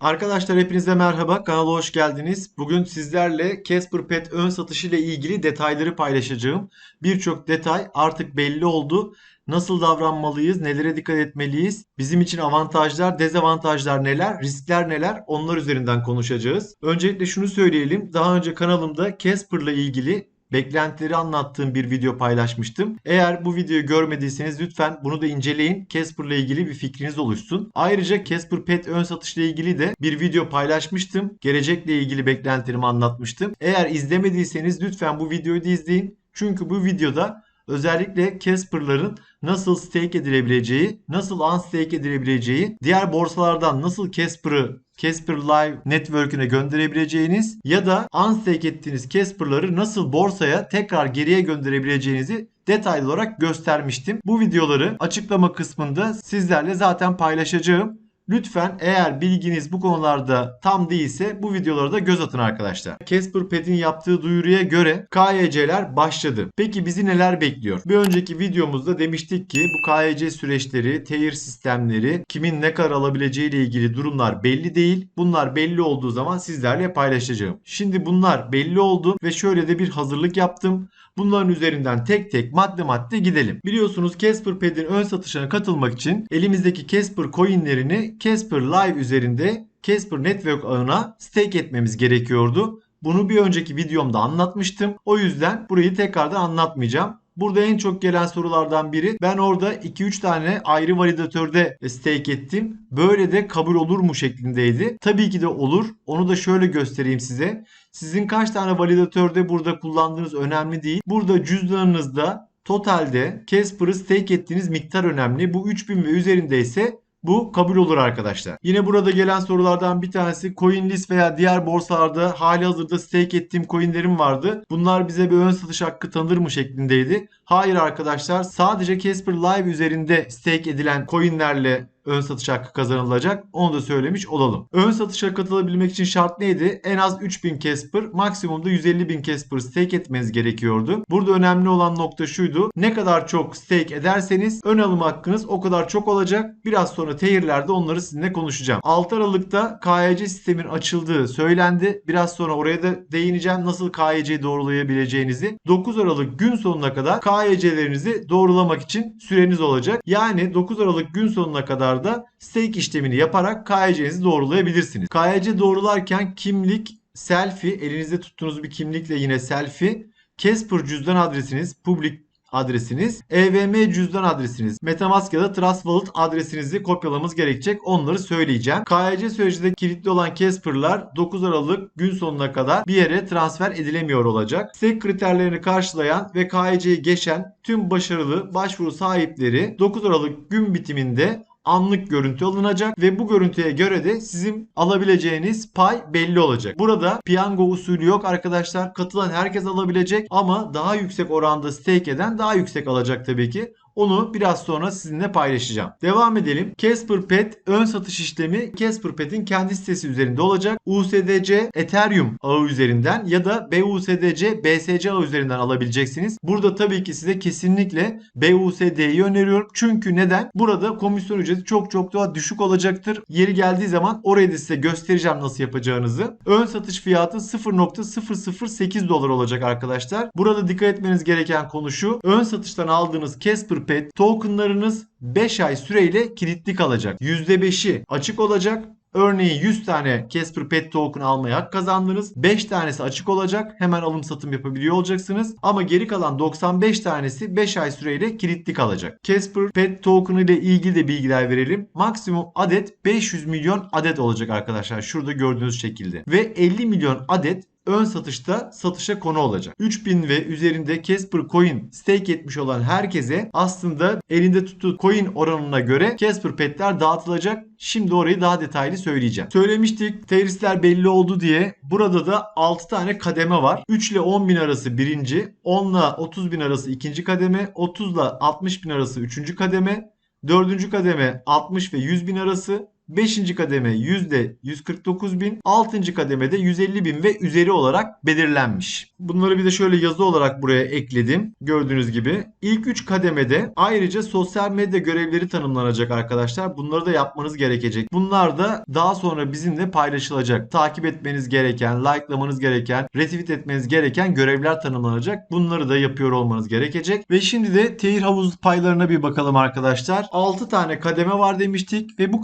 Arkadaşlar hepinize merhaba. Kanala hoş geldiniz. Bugün sizlerle Casper Pet ön satışı ile ilgili detayları paylaşacağım. Birçok detay artık belli oldu. Nasıl davranmalıyız? Nelere dikkat etmeliyiz? Bizim için avantajlar, dezavantajlar neler? Riskler neler? Onlar üzerinden konuşacağız. Öncelikle şunu söyleyelim. Daha önce kanalımda Casper ile ilgili beklentileri anlattığım bir video paylaşmıştım. Eğer bu videoyu görmediyseniz lütfen bunu da inceleyin. Casper ile ilgili bir fikriniz oluşsun. Ayrıca Casper Pet ön satış ile ilgili de bir video paylaşmıştım. Gelecekle ilgili beklentilerimi anlatmıştım. Eğer izlemediyseniz lütfen bu videoyu da izleyin. Çünkü bu videoda özellikle Casper'ların nasıl stake edilebileceği, nasıl unstake edilebileceği, diğer borsalardan nasıl Casper'ı Casper Live Network'üne gönderebileceğiniz ya da unstake ettiğiniz Casper'ları nasıl borsaya tekrar geriye gönderebileceğinizi detaylı olarak göstermiştim. Bu videoları açıklama kısmında sizlerle zaten paylaşacağım. Lütfen eğer bilginiz bu konularda tam değilse bu videolara da göz atın arkadaşlar. Casper Pet'in yaptığı duyuruya göre KYC'ler başladı. Peki bizi neler bekliyor? Bir önceki videomuzda demiştik ki bu KYC süreçleri, tehir sistemleri, kimin ne kadar alabileceği ile ilgili durumlar belli değil. Bunlar belli olduğu zaman sizlerle paylaşacağım. Şimdi bunlar belli oldu ve şöyle de bir hazırlık yaptım. Bunların üzerinden tek tek madde madde gidelim. Biliyorsunuz Casper Pet'in ön satışına katılmak için elimizdeki Casper coinlerini Casper Live üzerinde Casper Network ağına stake etmemiz gerekiyordu. Bunu bir önceki videomda anlatmıştım. O yüzden burayı tekrardan anlatmayacağım. Burada en çok gelen sorulardan biri ben orada 2-3 tane ayrı validatörde stake ettim. Böyle de kabul olur mu şeklindeydi. Tabii ki de olur. Onu da şöyle göstereyim size. Sizin kaç tane validatörde burada kullandığınız önemli değil. Burada cüzdanınızda totalde Casper'ı stake ettiğiniz miktar önemli. Bu 3000 ve üzerinde ise bu kabul olur arkadaşlar. Yine burada gelen sorulardan bir tanesi CoinList veya diğer borsalarda hali hazırda stake ettiğim coinlerim vardı. Bunlar bize bir ön satış hakkı tanır mı şeklindeydi. Hayır arkadaşlar sadece Casper Live üzerinde stake edilen coinlerle ön satış hakkı kazanılacak. Onu da söylemiş olalım. Ön satışa katılabilmek için şart neydi? En az 3000 Casper, maksimumda 150.000 Casper stake etmeniz gerekiyordu. Burada önemli olan nokta şuydu. Ne kadar çok stake ederseniz ön alım hakkınız o kadar çok olacak. Biraz sonra tehirlerde onları sizinle konuşacağım. 6 Aralık'ta KYC sistemin açıldığı söylendi. Biraz sonra oraya da değineceğim. Nasıl KYC'yi doğrulayabileceğinizi. 9 Aralık gün sonuna kadar KYC'lerinizi doğrulamak için süreniz olacak. Yani 9 Aralık gün sonuna kadar da stake işlemini yaparak KYC'nizi doğrulayabilirsiniz. KYC doğrularken kimlik, selfie, elinizde tuttuğunuz bir kimlikle yine selfie, Casper cüzdan adresiniz, public adresiniz, EVM cüzdan adresiniz, Metamask ya da Trust Wallet adresinizi kopyalamamız gerekecek. Onları söyleyeceğim. KYC sürecinde kilitli olan Casper'lar 9 Aralık gün sonuna kadar bir yere transfer edilemiyor olacak. SEC kriterlerini karşılayan ve KYC'yi geçen tüm başarılı başvuru sahipleri 9 Aralık gün bitiminde anlık görüntü alınacak ve bu görüntüye göre de sizin alabileceğiniz pay belli olacak. Burada piyango usulü yok arkadaşlar. Katılan herkes alabilecek ama daha yüksek oranda stake eden daha yüksek alacak tabii ki. Onu biraz sonra sizinle paylaşacağım. Devam edelim. Casper Pet ön satış işlemi Casper Pet'in kendi sitesi üzerinde olacak. USDC Ethereum ağı üzerinden ya da BUSDC BSC ağı üzerinden alabileceksiniz. Burada tabii ki size kesinlikle BUSD'yi öneriyorum. Çünkü neden? Burada komisyon ücreti çok çok daha düşük olacaktır. Yeri geldiği zaman orayı da size göstereceğim nasıl yapacağınızı. Ön satış fiyatı 0.008 dolar olacak arkadaşlar. Burada dikkat etmeniz gereken konu şu. Ön satıştan aldığınız Casper Pet tokenlarınız 5 ay süreyle kilitli kalacak. %5'i açık olacak. Örneğin 100 tane Casper Pet Token almaya hak kazandınız. 5 tanesi açık olacak. Hemen alım satım yapabiliyor olacaksınız. Ama geri kalan 95 tanesi 5 ay süreyle kilitli kalacak. Casper Pet Token ile ilgili de bilgiler verelim. Maksimum adet 500 milyon adet olacak arkadaşlar. Şurada gördüğünüz şekilde. Ve 50 milyon adet ön satışta satışa konu olacak. 3000 ve üzerinde Casper Coin stake etmiş olan herkese aslında elinde tuttuğu coin oranına göre Casper Pet'ler dağıtılacak. Şimdi orayı daha detaylı söyleyeceğim. Söylemiştik teröristler belli oldu diye. Burada da 6 tane kademe var. 3 ile 10 bin arası birinci, 10 ile 30 bin arası ikinci kademe, 30 ile 60 bin arası üçüncü kademe, dördüncü kademe 60 ve 100 bin arası, 5. kademe %149 bin, 6. kademede 150 bin ve üzeri olarak belirlenmiş. Bunları bir de şöyle yazı olarak buraya ekledim. Gördüğünüz gibi. İlk 3 kademede ayrıca sosyal medya görevleri tanımlanacak arkadaşlar. Bunları da yapmanız gerekecek. Bunlar da daha sonra bizimle paylaşılacak. Takip etmeniz gereken, likelamanız gereken, retweet etmeniz gereken görevler tanımlanacak. Bunları da yapıyor olmanız gerekecek. Ve şimdi de tehir havuz paylarına bir bakalım arkadaşlar. 6 tane kademe var demiştik ve bu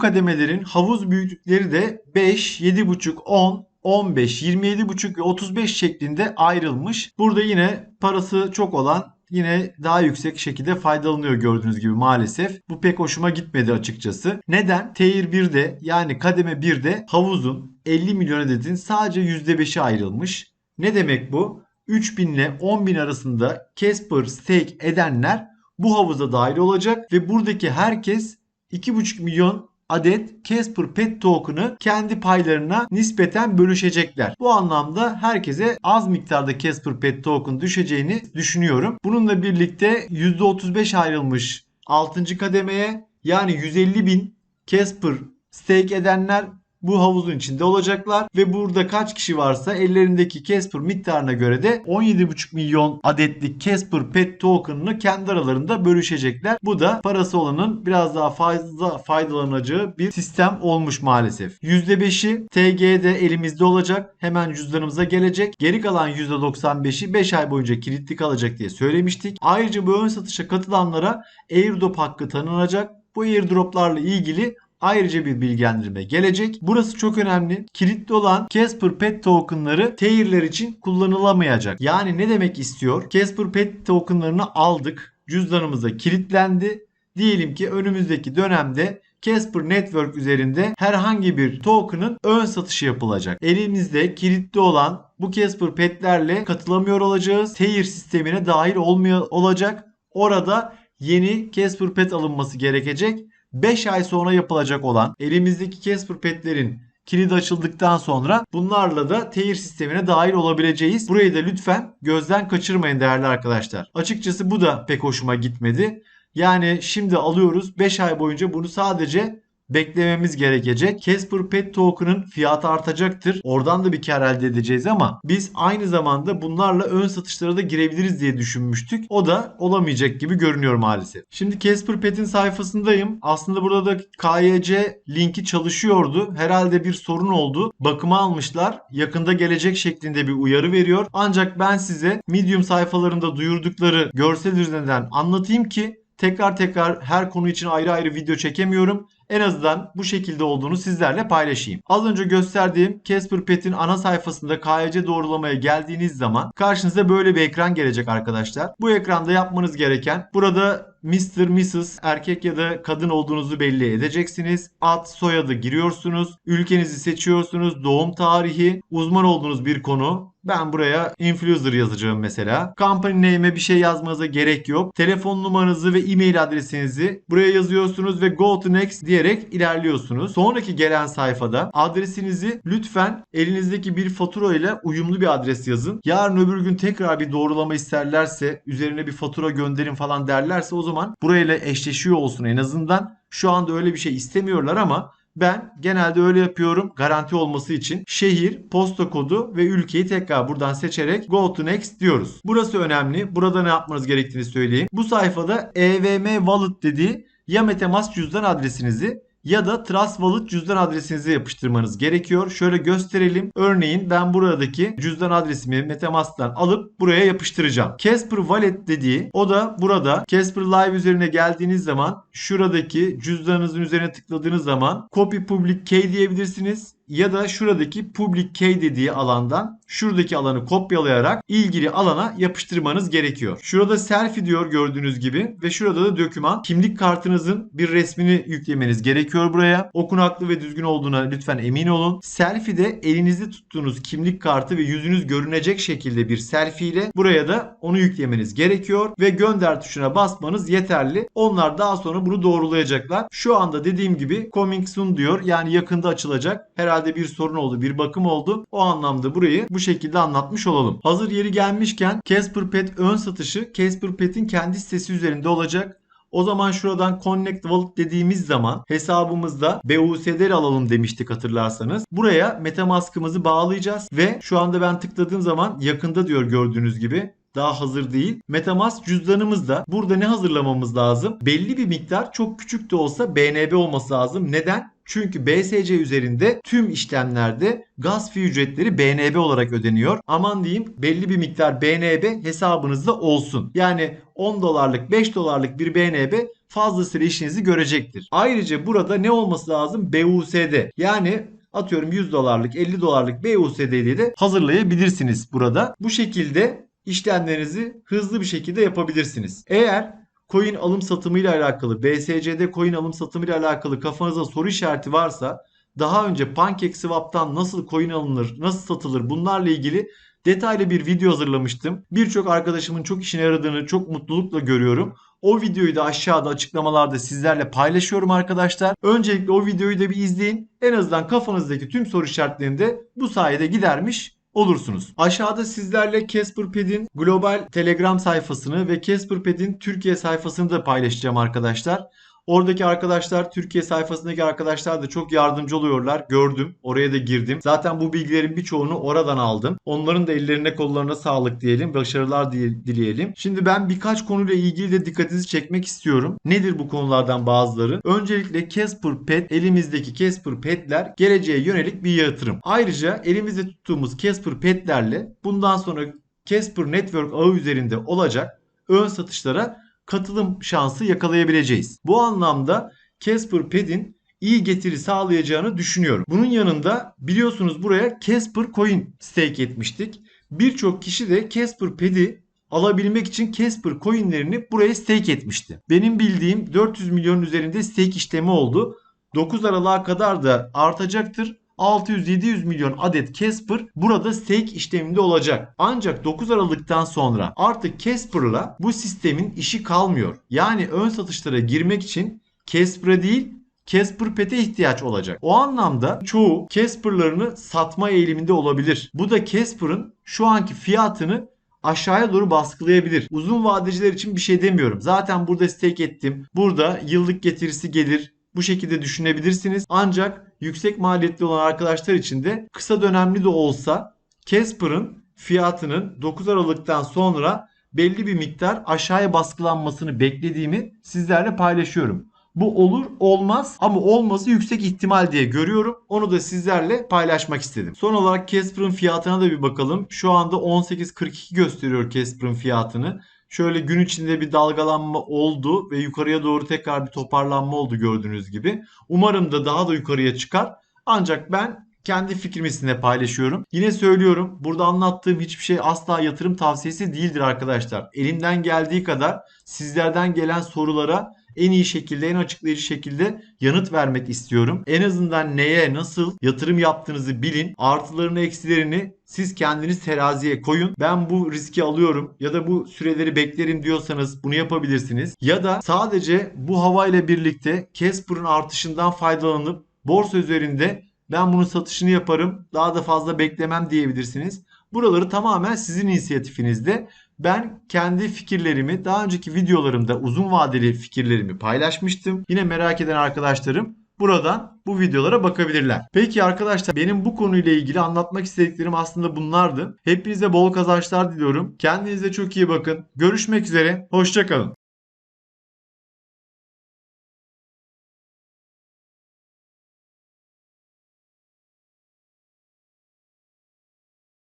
kademelerin havuz büyüklükleri de 5, 7,5, 10, 15, 27,5 ve 35 şeklinde ayrılmış. Burada yine parası çok olan yine daha yüksek şekilde faydalanıyor gördüğünüz gibi maalesef. Bu pek hoşuma gitmedi açıkçası. Neden? Tier 1'de yani kademe 1'de havuzun 50 milyon adetin sadece %5'i ayrılmış. Ne demek bu? 3000 ile 10.000 arasında Casper stake edenler bu havuza dahil olacak ve buradaki herkes 2,5 milyon adet Casper Pet Token'ı kendi paylarına nispeten bölüşecekler. Bu anlamda herkese az miktarda Casper Pet Token düşeceğini düşünüyorum. Bununla birlikte %35 ayrılmış 6. kademeye yani 150 bin Casper stake edenler bu havuzun içinde olacaklar ve burada kaç kişi varsa ellerindeki Casper miktarına göre de 17,5 milyon adetlik Casper Pet Token'ını kendi aralarında bölüşecekler. Bu da parası olanın biraz daha fazla faydalanacağı bir sistem olmuş maalesef. %5'i TG'de elimizde olacak. Hemen cüzdanımıza gelecek. Geri kalan %95'i 5 ay boyunca kilitli kalacak diye söylemiştik. Ayrıca bu ön satışa katılanlara airdrop hakkı tanınacak. Bu airdroplarla ilgili ayrıca bir bilgilendirme gelecek. Burası çok önemli. Kilitli olan Casper Pet tokenları Teyirler için kullanılamayacak. Yani ne demek istiyor? Casper Pet tokenlarını aldık. Cüzdanımıza kilitlendi. Diyelim ki önümüzdeki dönemde Casper Network üzerinde herhangi bir token'ın ön satışı yapılacak. Elimizde kilitli olan bu Casper Pet'lerle katılamıyor olacağız. Teyir sistemine dahil olmuyor olacak. Orada yeni Casper Pet alınması gerekecek 5 ay sonra yapılacak olan elimizdeki Casper Pet'lerin kilidi açıldıktan sonra bunlarla da tehir sistemine dahil olabileceğiz. Burayı da lütfen gözden kaçırmayın değerli arkadaşlar. Açıkçası bu da pek hoşuma gitmedi. Yani şimdi alıyoruz 5 ay boyunca bunu sadece beklememiz gerekecek. Casper Pet Token'ın fiyatı artacaktır. Oradan da bir kar elde edeceğiz ama biz aynı zamanda bunlarla ön satışlara da girebiliriz diye düşünmüştük. O da olamayacak gibi görünüyor maalesef. Şimdi Casper Pet'in sayfasındayım. Aslında burada da KYC linki çalışıyordu. Herhalde bir sorun oldu. Bakıma almışlar. Yakında gelecek şeklinde bir uyarı veriyor. Ancak ben size Medium sayfalarında duyurdukları görsel üzerinden anlatayım ki tekrar tekrar her konu için ayrı ayrı video çekemiyorum. En azından bu şekilde olduğunu sizlerle paylaşayım. Az önce gösterdiğim Casper Pet'in ana sayfasında KYC doğrulamaya geldiğiniz zaman karşınıza böyle bir ekran gelecek arkadaşlar. Bu ekranda yapmanız gereken burada Mr. Mrs. erkek ya da kadın olduğunuzu belli edeceksiniz. Ad, soyadı giriyorsunuz. Ülkenizi seçiyorsunuz. Doğum tarihi, uzman olduğunuz bir konu. Ben buraya influencer yazacağım mesela. Company name'e bir şey yazmanıza gerek yok. Telefon numaranızı ve e-mail adresinizi buraya yazıyorsunuz ve go to next diyerek ilerliyorsunuz. Sonraki gelen sayfada adresinizi lütfen elinizdeki bir fatura ile uyumlu bir adres yazın. Yarın öbür gün tekrar bir doğrulama isterlerse, üzerine bir fatura gönderin falan derlerse o zaman burayla eşleşiyor olsun en azından. Şu anda öyle bir şey istemiyorlar ama ben genelde öyle yapıyorum garanti olması için. Şehir, posta kodu ve ülkeyi tekrar buradan seçerek go to next diyoruz. Burası önemli. Burada ne yapmanız gerektiğini söyleyeyim. Bu sayfada EVM Wallet dediği ya Metamask cüzdan adresinizi ya da Trust Wallet cüzdan adresinizi yapıştırmanız gerekiyor. Şöyle gösterelim. Örneğin ben buradaki cüzdan adresimi Metamask'tan alıp buraya yapıştıracağım. Casper Wallet dediği o da burada Casper Live üzerine geldiğiniz zaman şuradaki cüzdanınızın üzerine tıkladığınız zaman Copy Public Key diyebilirsiniz ya da şuradaki public key dediği alandan şuradaki alanı kopyalayarak ilgili alana yapıştırmanız gerekiyor. Şurada selfie diyor gördüğünüz gibi ve şurada da döküman. Kimlik kartınızın bir resmini yüklemeniz gerekiyor buraya. Okunaklı ve düzgün olduğuna lütfen emin olun. Selfie de elinizde tuttuğunuz kimlik kartı ve yüzünüz görünecek şekilde bir selfie ile buraya da onu yüklemeniz gerekiyor ve gönder tuşuna basmanız yeterli. Onlar daha sonra bunu doğrulayacaklar. Şu anda dediğim gibi coming soon diyor. Yani yakında açılacak. Herhalde bir sorun oldu, bir bakım oldu. O anlamda burayı bu şekilde anlatmış olalım. Hazır yeri gelmişken Casper Pet ön satışı Casper Pet'in kendi sitesi üzerinde olacak. O zaman şuradan Connect Wallet dediğimiz zaman hesabımızda BUSD alalım demiştik hatırlarsanız. Buraya Metamask'ımızı bağlayacağız ve şu anda ben tıkladığım zaman yakında diyor gördüğünüz gibi daha hazır değil. Metamask cüzdanımızda burada ne hazırlamamız lazım? Belli bir miktar çok küçük de olsa BNB olması lazım. Neden? Çünkü BSC üzerinde tüm işlemlerde gaz fi ücretleri BNB olarak ödeniyor. Aman diyeyim belli bir miktar BNB hesabınızda olsun. Yani 10 dolarlık 5 dolarlık bir BNB fazlasıyla işinizi görecektir. Ayrıca burada ne olması lazım? BUSD. Yani atıyorum 100 dolarlık 50 dolarlık BUSD'yi de hazırlayabilirsiniz burada. Bu şekilde işlemlerinizi hızlı bir şekilde yapabilirsiniz. Eğer coin alım satımı ile alakalı, BSC'de coin alım satımı ile alakalı kafanızda soru işareti varsa daha önce PancakeSwap'tan nasıl coin alınır, nasıl satılır bunlarla ilgili detaylı bir video hazırlamıştım. Birçok arkadaşımın çok işine yaradığını çok mutlulukla görüyorum. O videoyu da aşağıda açıklamalarda sizlerle paylaşıyorum arkadaşlar. Öncelikle o videoyu da bir izleyin. En azından kafanızdaki tüm soru işaretlerini de bu sayede gidermiş olursunuz. Aşağıda sizlerle Casperpad'in global Telegram sayfasını ve Casperpad'in Türkiye sayfasını da paylaşacağım arkadaşlar. Oradaki arkadaşlar Türkiye sayfasındaki arkadaşlar da çok yardımcı oluyorlar. Gördüm. Oraya da girdim. Zaten bu bilgilerin birçoğunu oradan aldım. Onların da ellerine kollarına sağlık diyelim. Başarılar dile- dileyelim. Şimdi ben birkaç konuyla ilgili de dikkatinizi çekmek istiyorum. Nedir bu konulardan bazıları? Öncelikle Casper Pet elimizdeki Casper Pet'ler geleceğe yönelik bir yatırım. Ayrıca elimizde tuttuğumuz Casper Pet'lerle bundan sonra Casper Network ağı üzerinde olacak ön satışlara katılım şansı yakalayabileceğiz. Bu anlamda Casper Pad'in iyi getiri sağlayacağını düşünüyorum. Bunun yanında biliyorsunuz buraya Casper Coin stake etmiştik. Birçok kişi de Casper Pad'i alabilmek için Casper coinlerini buraya stake etmişti. Benim bildiğim 400 milyon üzerinde stake işlemi oldu. 9 Aralık'a kadar da artacaktır. 600-700 milyon adet Casper burada stake işleminde olacak. Ancak 9 Aralık'tan sonra artık Casper'la bu sistemin işi kalmıyor. Yani ön satışlara girmek için Casper'a değil Casper Pet'e ihtiyaç olacak. O anlamda çoğu Casper'larını satma eğiliminde olabilir. Bu da Casper'ın şu anki fiyatını aşağıya doğru baskılayabilir. Uzun vadeciler için bir şey demiyorum. Zaten burada stake ettim. Burada yıllık getirisi gelir. Bu şekilde düşünebilirsiniz. Ancak yüksek maliyetli olan arkadaşlar için de kısa dönemli de olsa Casper'ın fiyatının 9 Aralık'tan sonra belli bir miktar aşağıya baskılanmasını beklediğimi sizlerle paylaşıyorum. Bu olur olmaz ama olması yüksek ihtimal diye görüyorum. Onu da sizlerle paylaşmak istedim. Son olarak Casper'ın fiyatına da bir bakalım. Şu anda 18.42 gösteriyor Casper'ın fiyatını. Şöyle gün içinde bir dalgalanma oldu ve yukarıya doğru tekrar bir toparlanma oldu gördüğünüz gibi. Umarım da daha da yukarıya çıkar. Ancak ben kendi fikrimi sizinle paylaşıyorum. Yine söylüyorum burada anlattığım hiçbir şey asla yatırım tavsiyesi değildir arkadaşlar. Elimden geldiği kadar sizlerden gelen sorulara en iyi şekilde, en açıklayıcı şekilde yanıt vermek istiyorum. En azından neye, nasıl yatırım yaptığınızı bilin. Artılarını, eksilerini siz kendiniz teraziye koyun. Ben bu riski alıyorum ya da bu süreleri beklerim diyorsanız bunu yapabilirsiniz. Ya da sadece bu havayla birlikte Casper'ın artışından faydalanıp borsa üzerinde ben bunun satışını yaparım. Daha da fazla beklemem diyebilirsiniz. Buraları tamamen sizin inisiyatifinizde. Ben kendi fikirlerimi daha önceki videolarımda uzun vadeli fikirlerimi paylaşmıştım. Yine merak eden arkadaşlarım buradan bu videolara bakabilirler. Peki arkadaşlar benim bu konuyla ilgili anlatmak istediklerim aslında bunlardı. Hepinize bol kazançlar diliyorum. Kendinize çok iyi bakın. Görüşmek üzere. Hoşçakalın.